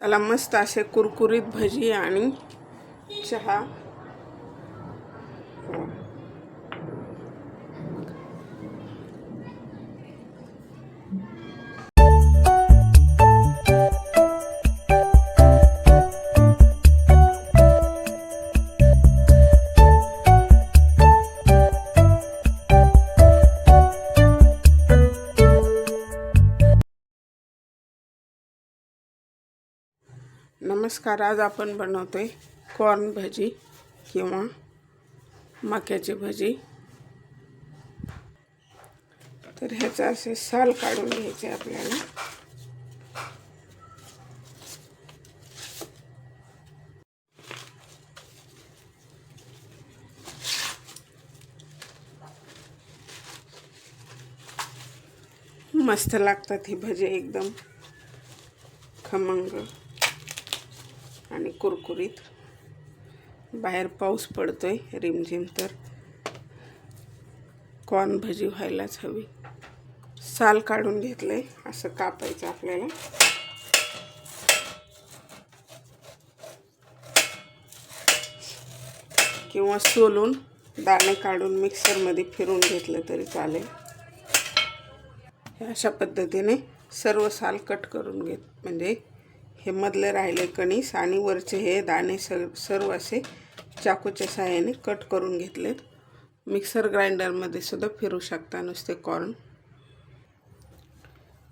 त्याला मस्त असे कुरकुरीत भजी आणि चहा नमस्कार आज आपण बनवतो आहे कॉर्न भजी किंवा मक्याची भजी. तर ह्याचं असे साल काढून घ्यायचे आपल्याला. मस्त लागतात ही भजी एकदम खमंग. आणि कुरकुरीत. बाहेर पाऊस पडतो आहे रिमझिम तर. कॉर्न भजी व्हायलाच हवी. साल काढून घेतलंय असं कापायचं आपल्याला. किंवा सोलून दाणे काढून मिक्सरमध्ये फिरून घेतलं तरी चालेल. अशा पद्धतीने सर्व साल कट करून घेत म्हणजे हे मधले राहिले कणीस आणि वरचे हे दाणे सर सर्व असे चाकूच्या सहाय्याने कट करून घेतलेत मिक्सर ग्राइंडरमध्ये सुद्धा फिरू शकता नुसते कॉर्न.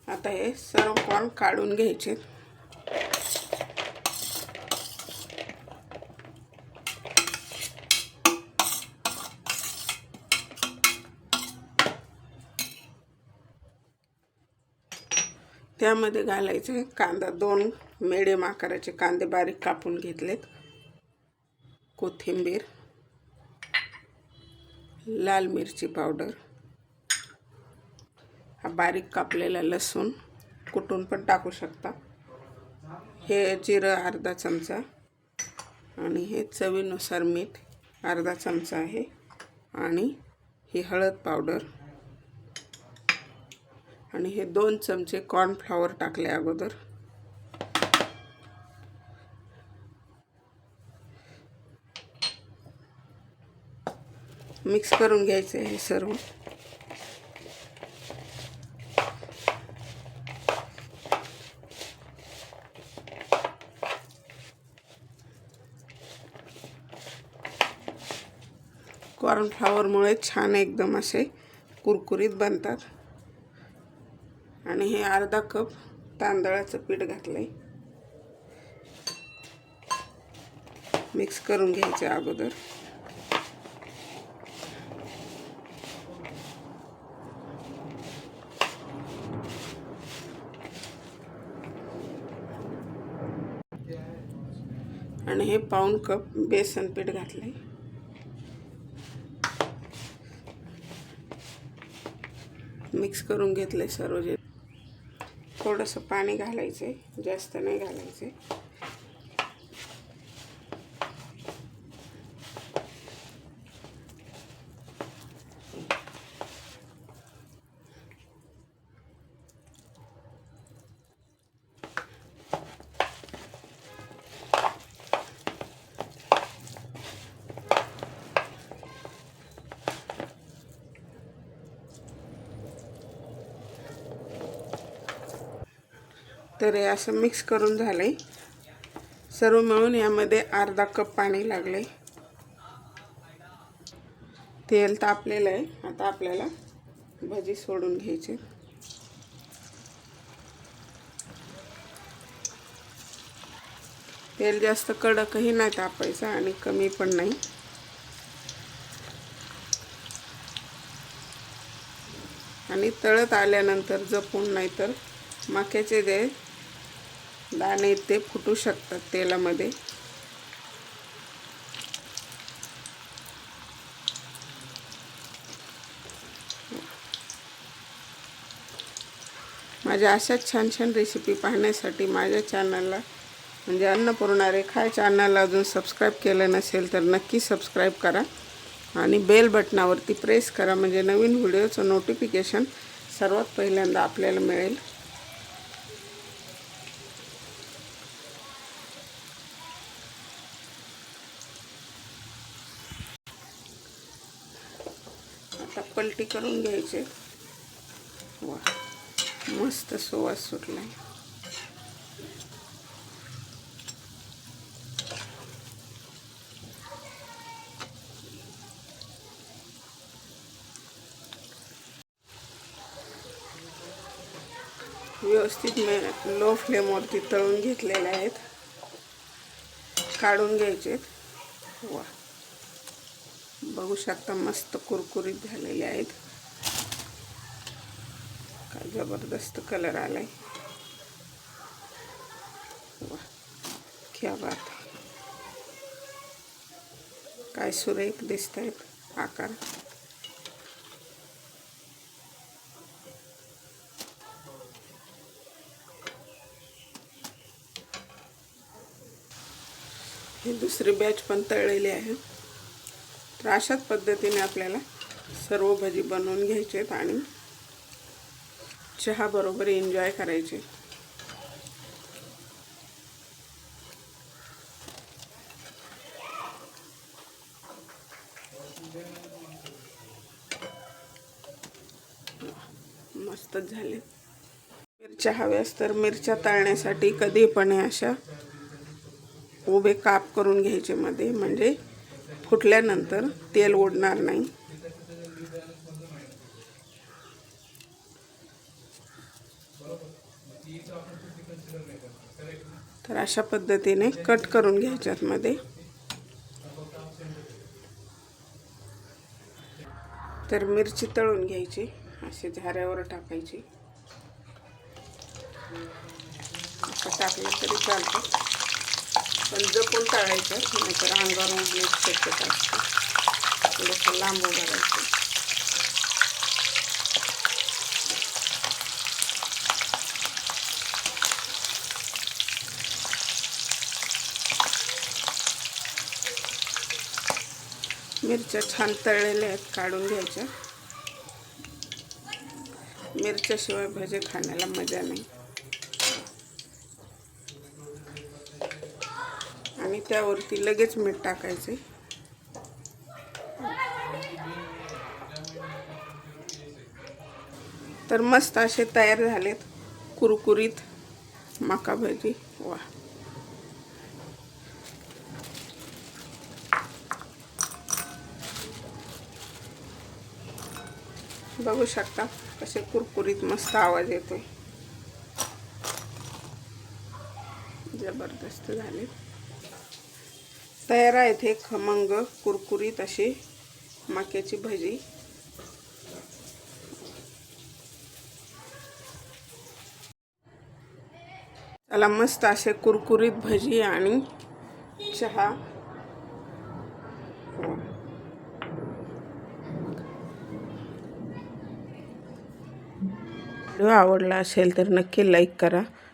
आता हे सर्व कॉर्न काढून घ्यायचे. त्यामध्ये घालायचे कांदा दोन मिडियम आकाराचे कांदे बारीक कापून घेतलेत. कोथिंबीर लाल मिरची पावडर हा बारीक कापलेला लसूण कुटून पण टाकू शकता. हे जिरं अर्धा चमचा आणि हे चवीनुसार मीठ अर्धा चमचा आहे. आणि ही हळद पावडर आणि हे दोन चमचे कॉर्नफ्लॉवर टाकले अगोदर. मिक्स करून घ्यायचं हे सर्व. कॉर्नफ्लॉवरमुळे छान एकदम असे कुरकुरीत बनतात. आणि हे अर्धा कप तांदळाचं पीठ घातलं आहे मिक्स करून घ्यायचे अगोदर. आणि हे पाऊण कप बेसन पीठ घातलंय. मिक्स करून घेतलंय सर्व जे थोडंसं पाणी घालायचं आहे जास्त नाही घालायचे तर हे असं मिक्स करून झालं आहे सर्व मिळून यामध्ये अर्धा कप पाणी लागले तेल तापलेलं आहे. आता आपल्याला भजी सोडून घ्यायची. तेल जास्त कडकही नाही तापायचं आणि कमी पण नाही. आणि तळत आल्यानंतर जपून नाही तर मक्याचे जे दाणे ते फुटू शकतात तेलामध्ये. माझ्या अशाच छान छान रेसिपी पाहण्यासाठी माझ्या चॅनलला म्हणजे अन्नपूर्णा रेखा चॅनलला अजून सबस्क्राईब केलं नसेल तर नक्की सबस्क्राईब करा. आणि बेल बटनावरती प्रेस करा म्हणजे नवीन व्हिडिओचं नोटिफिकेशन सर्वात पहिल्यांदा आपल्याला मिळेल. पलटी करून घ्यायचे. वा मस्त सुवास सुटलाय व्यवस्थित मे लो फ्लेमवरती तळून घेतलेले आहेत. काढून घ्यायचे वा. बघू शकता मस्त कुरकुरीत झालेले आहेत. काय जबरदस्त कलर आलाय. क्या बात. काय सुरेख दिसत आहेत आकार. ही दुसरी बॅच पण तळलेली आहे. तर अशाच पद्धतीने आपल्याला सर्व भजी बनवून घ्यायचे आहेत आणि चहाबरोबर एन्जॉय करायचे. मस्तच झाले. मिरच्या हव्यास तर मिरच्या तळण्यासाठी कधी पण अशा उभे काप करून घ्यायचे मध्ये. म्हणजे फुटल्यानंतर तेल ओढणार नाही. तर अशा पद्धतीने कट करून घ्यायच्यात मध्ये तर मिरची तळून घ्यायची असे झाऱ्यावर टाकायची. टाकलं तरी चालतं. पण जपून टाळायचं नाहीतर अंगावर उडण्याची शक्यता असते. थोडंसं लांब उभं राहायचं. मिरच्या छान तळलेल्या आहेत काढून घ्यायच्या. मिरच्याशिवाय भजे खाण्याला मजा नाही. त्यावरती लगेच मीठ टाकायचे. तर मस्त असे तयार झालेत कुरकुरीत मका भजी वा. बघू शकता कसे कुरकुरीत मस्त आवाज येतोय. जबरदस्त झाले. तयार आहेत हे खमंग कुरकुरीत अशी मक्याची भजी. त्याला मस्त असे कुरकुरीत भजी आणि चहा. व्हिडिओ आवडला असेल तर नक्की लाईक करा.